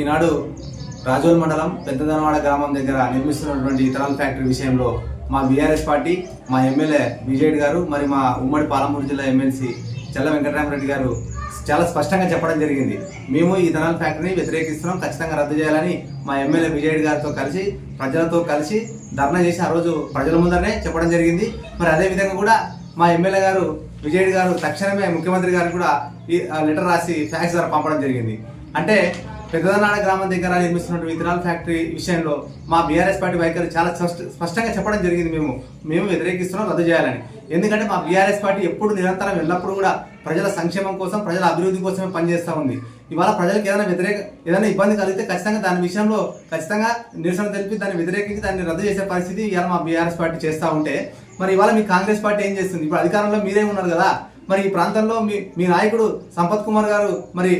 ఈనాడు రాజోల్ మండలం పెద్దదనవాడ గ్రామం దగ్గర నిర్మిస్తున్నటువంటి ఇథనాల్ ఫ్యాక్టరీ విషయంలో మా బీఆర్ఎస్ పార్టీ మా ఎమ్మెల్యే విజయ్ గారు మరి మా ఉమ్మడి పాలమూరు జిల్లా ఎమ్మెల్సీ చల్ల వెంకటరామరెడ్డి గారు చాలా స్పష్టంగా చెప్పడం జరిగింది. మేము ఈ ఇథనాల్ ఫ్యాక్టరీని వ్యతిరేకిస్తున్నాం ఖచ్చితంగా రద్దు చేయాలని మా ఎమ్మెల్యే విజయ్ గారితో కలిసి ప్రజలతో కలిసి ధర్నా చేసి ఆ రోజు ప్రజల ముందరనే చెప్పడం జరిగింది. మరి అదే విధంగా కూడా మా ఎమ్మెల్యే గారు విజయ్ గారు తక్షణమే ముఖ్యమంత్రి గారు కూడా ఈ లెటర్ రాసి ఫ్యాక్స్ ద్వారా పంపడం జరిగింది. అంటే పెద్దనాడ గ్రామం దగ్గర నిర్మిస్తున్నటువంటి విత్తనాల ఫ్యాక్టరీ విషయంలో మా బీఆర్ఎస్ పార్టీ వైఖరి చాలా స్పష్ట- స్పష్టంగా చెప్పడం జరిగింది. మేము మేము వ్యతిరేకిస్తున్నాం రద్దు చేయాలని. ఎందుకంటే మా బీఆర్ఎస్ పార్టీ ఎప్పుడు నిరంతరం ఎల్లప్పుడూ కూడా ప్రజల సంక్షేమం కోసం ప్రజల అభివృద్ధి కోసమే పనిచేస్తూ ఉంది. ఇవాళ ప్రజలకు ఏదైనా వ్యతిరేక ఏదైనా ఇబ్బంది కలిగితే ఖచ్చితంగా దాని విషయంలో ఖచ్చితంగా నిరసన తెలిపి దాన్ని వ్యతిరేకించి దాన్ని రద్దు చేసే పరిస్థితి ఇవాళ మా బీఆర్ఎస్ పార్టీ చేస్తూ ఉంటే మరి ఇవాళ మీ కాంగ్రెస్ పార్టీ ఏం చేస్తుంది? ఇప్పుడు అధికారంలో మీరే ఉన్నారు కదా. మరి ఈ ప్రాంతంలో మీ మీ నాయకుడు సంపత్ కుమార్ గారు మరి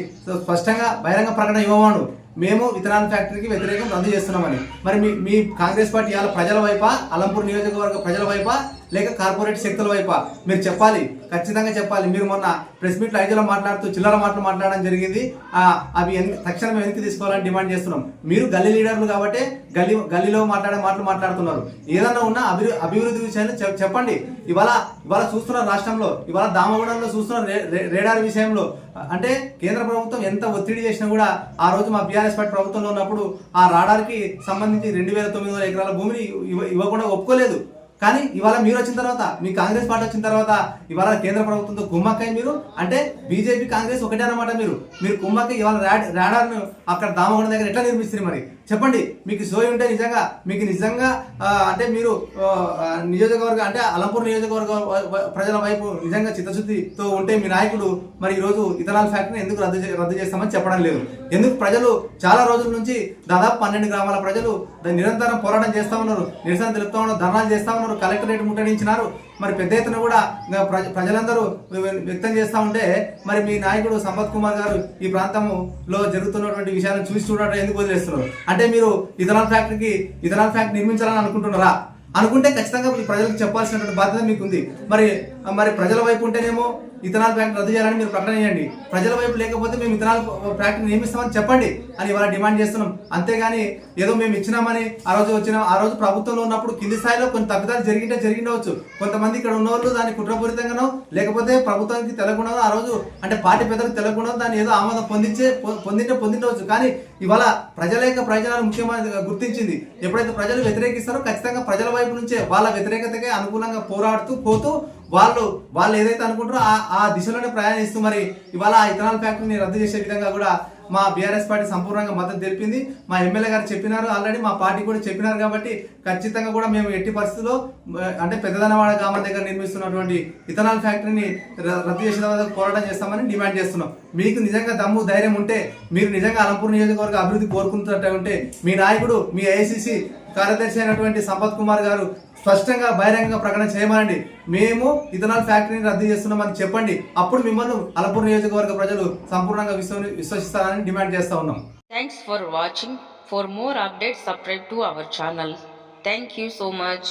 స్పష్టంగా బహిరంగ ప్రకటన ఇవ్వవాడు మేము విత్తనాల ఫ్యాక్టరీకి వ్యతిరేకం రద్దు చేస్తున్నామని. మరి మీ మీ కాంగ్రెస్ పార్టీ ఇవాళ ప్రజల వైపా అలంపూర్ నియోజకవర్గ ప్రజల వైపా లేక కార్పొరేట్ శక్తుల వైపా? మీరు చెప్పాలి ఖచ్చితంగా చెప్పాలి. మీరు మొన్న ప్రెస్ మీట్లో ఐదులో మాట్లాడుతూ చిల్లర మాటలు మాట్లాడడం జరిగింది. అవి తక్షణం వెనక్కి తీసుకోవాలని డిమాండ్ చేస్తున్నాం. మీరు గల్లీ లీడర్లు కాబట్టి గల్లీ గల్లీలో మాట్లాడే మాటలు మాట్లాడుతున్నారు. ఏదన్నా ఉన్నా అభివృ అభివృద్ధి విషయాన్ని చెప్- చెప్పండి. ఇవాళ ఇవాళ చూస్తున్న రాష్ట్రంలో ఇవాళ దామగూడంలో చూస్తున్న రేడార్ విషయంలో. అంటే కేంద్ర ప్రభుత్వం ఎంత ఒత్తిడి చేసినా కూడా ఆ రోజు మా బీఆర్ఎస్ పార్టీ ప్రభుత్వంలో ఉన్నప్పుడు ఆ రాడార్కి సంబంధించి రెండు వేల తొమ్మిది వందల ఎకరాల భూమిని ఇవ్వ- ఇవ్వకుండా ఒప్పుకోలేదు. కానీ ఇవాళ మీరు వచ్చిన తర్వాత మీ కాంగ్రెస్ పార్టీ వచ్చిన తర్వాత ఇవాళ కేంద్ర ప్రభుత్వంతో కుమ్మక్కై మీరు? అంటే బీజేపీ కాంగ్రెస్ ఒకటే అన్నమాట మీరు. మీరు కుమ్మక్కై ఇవాళ రాడ్ రాడార్ను అక్కడ దామగుండ దగ్గర ఎట్లా నిర్మిస్తారు మరి? చెప్పండి మీకు సోయి ఉంటే నిజంగా మీకు నిజంగా అంటే మీరు నియోజకవర్గం నియోజకవర్గ అంటే అలంపూర్ నియోజకవర్గ ప్రజల వైపు నిజంగా చిత్తశుద్ధితో ఉంటే మీ నాయకుడు మరి ఈ రోజు ఇథనాల్ ఫ్యాక్టరీని ఎందుకు రద్దు చే- రద్దు చేస్తామని చెప్పడం లేదు. ఎందుకు ప్రజలు చాలా రోజుల నుంచి దాదాపు పన్నెండు గ్రామాల ప్రజలు నిరంతరం పోరాటం చేస్తా ఉన్నారు నిరసన తెలుపుతా ఉన్నారు ధర్నాలు చేస్తా ఉన్నారు కలెక్టరేట్ ముట్టడించినారు. మరి పెద్ద ఎత్తున కూడా ప్రజ- ప్రజలందరూ వ్యక్తం చేస్తా ఉంటే మరి మీ నాయకుడు సంపత్ కుమార్ గారు ఈ ప్రాంతంలో జరుగుతున్నటువంటి విషయాలను చూసి చూడటం ఎందుకు వదిలేస్తున్నారు? అంటే మీరు ఇథనాల్ ఫ్యాక్టరీకి ఇథనాల్ ఫ్యాక్టరీ నిర్మించాలని అనుకుంటున్నారా? అనుకుంటే ఖచ్చితంగా ప్రజలకు చెప్పాల్సినటువంటి బాధ్యత మీకు ఉంది మరి మరి ప్రజల వైపు ఉంటేనేమో ఇథనాల్ ప్లాంట్ రద్దు చేయాలని మీరు ప్రకటన చేయండి. ప్రజల వైపు లేకపోతే మేము ఇథనాల్ ప్లాంట్ నియమిస్తామని చెప్పండి అని ఇవాళ డిమాండ్ చేస్తున్నాం. అంతేగాని ఏదో మేము ఇచ్చినామని ఆ రోజు వచ్చినాం ఆ రోజు ప్రభుత్వంలో ఉన్నప్పుడు కింది స్థాయిలో కొన్ని తప్పిదాలు జరిగింటే జరిగిండవచ్చు. కొంతమంది ఇక్కడ ఉన్న వాళ్ళు దాన్ని కుట్రపూరితంగానో లేకపోతే ప్రభుత్వానికి తెలకుండా ఆ రోజు అంటే పార్టీ పెద్దలకు తెలకుండా దాన్ని ఏదో ఆమోదం పొందించే పొ- పొందింటే పొందిండవచ్చు. కానీ ఇవాళ ప్రజల యొక్క ప్రయోజనాలు ముఖ్యమైన గుర్తించింది. ఎప్పుడైతే ప్రజలు వ్యతిరేకిస్తారో ఖచ్చితంగా ప్రజల వైపు నుంచే వాళ్ళ వ్యతిరేకతకే అనుకూలంగా పోరాడుతూ పోతూ వాళ్ళు వాళ్ళు ఏదైతే అనుకుంటారో ఆ ఆ దిశలోనే ప్రయాణిస్తూ మరి ఇవాళ ఆ ఇథనాల్ ఫ్యాక్టరీని రద్దు చేసే విధంగా కూడా మా బీఆర్ఎస్ పార్టీ సంపూర్ణంగా మద్దతు తెలిపింది. మా ఎమ్మెల్యే గారు చెప్పినారు ఆల్రెడీ మా పార్టీ కూడా చెప్పినారు కాబట్టి ఖచ్చితంగా కూడా మేము ఎట్టి పరిస్థితుల్లో అంటే పెద్దదనవాడ గ్రామం దగ్గర నిర్మిస్తున్నటువంటి ఇథనాల్ ఫ్యాక్టరీని రద్దు చేసిన తర్వాత పోరాటం చేస్తామని డిమాండ్ చేస్తున్నాం. మీకు నిజంగా దమ్ము ధైర్యం ఉంటే మీరు నిజంగా అలంపూర్ నియోజకవర్గ అభివృద్ధి కోరుకుంటున్నట్టు ఉంటే మీ నాయకుడు మీ ఐసీసీ కార్యదర్శి అయినటువంటి సంపత్ కుమార్ గారు స్పష్టంగా బహిరంగంగా ప్రకటన చేయమనండి. మేము ఇథనాల్ ఫ్యాక్టరీని రద్దు చేస్తున్నామని చెప్పండి. అప్పుడు మిమ్మల్ని అలపూర్ నియోజకవర్గ ప్రజలు సంపూర్ణంగా విశ్వ విశ్వసిస్తారని డిమాండ్ చేస్తా ఉన్నాం. Thanks for watching for more updates subscribe to our channel thank you so much